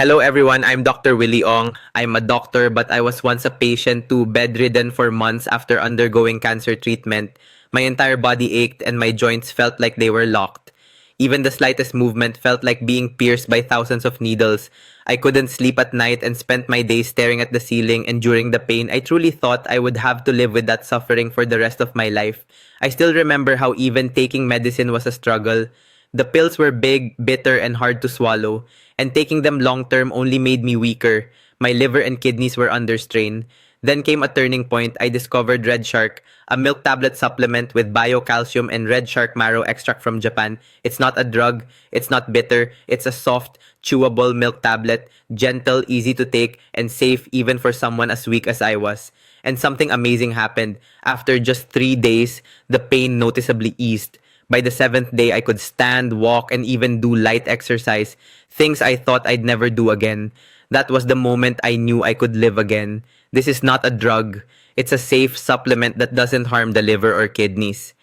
Hello everyone, I'm Dr. Willie Ong. I'm a doctor but I was once a patient too bedridden for months after undergoing cancer treatment. My entire body ached and my joints felt like they were locked. Even the slightest movement felt like being pierced by thousands of needles. I couldn't sleep at night and spent my days staring at the ceiling, enduring the pain. I truly thought I would have to live with that suffering for the rest of my life. I still remember how even taking medicine was a struggle. The pills were big, bitter, and hard to swallow, and taking them long term only made me weaker. My liver and kidneys were under strain. Then came a turning point. I discovered Red Shark, a milk tablet supplement with biocalcium and red shark marrow extract from Japan. It's not a drug, it's not bitter, it's a soft, chewable milk tablet, gentle, easy to take, and safe even for someone as weak as I was. And something amazing happened. After just three days, the pain noticeably eased. By the seventh day, I could stand, walk, and even do light exercise, things I thought I'd never do again. That was the moment I knew I could live again. This is not a drug. It's a safe supplement that doesn't harm the liver or kidneys.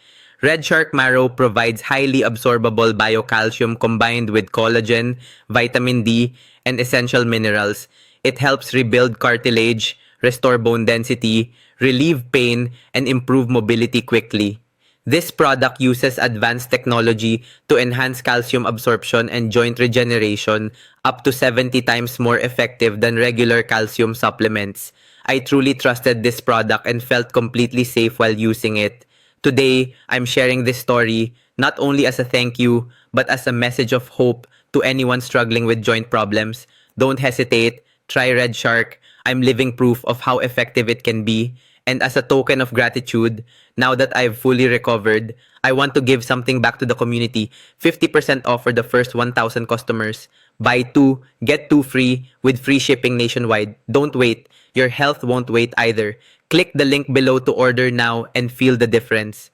Red Shark Marrow provides highly absorbable biocalcium combined with collagen, vitamin D, and essential minerals. It helps rebuild cartilage, restore bone density, relieve pain, and improve mobility quickly. This product uses advanced technology to enhance calcium absorption and joint regeneration up to 70 times more effective than regular calcium supplements. I truly trusted this product and felt completely safe while using it. Today, I'm sharing this story not only as a thank you, but as a message of hope to anyone struggling with joint problems. Don't hesitate, try Red Shark. I'm living proof of how effective it can be. And as a token of gratitude, now that I've fully recovered, I want to give something back to the community. 50% off for the first 1,000 customers. Buy two, get two free with free shipping nationwide. Don't wait. Your health won't wait either. Click the link below to order now and feel the difference.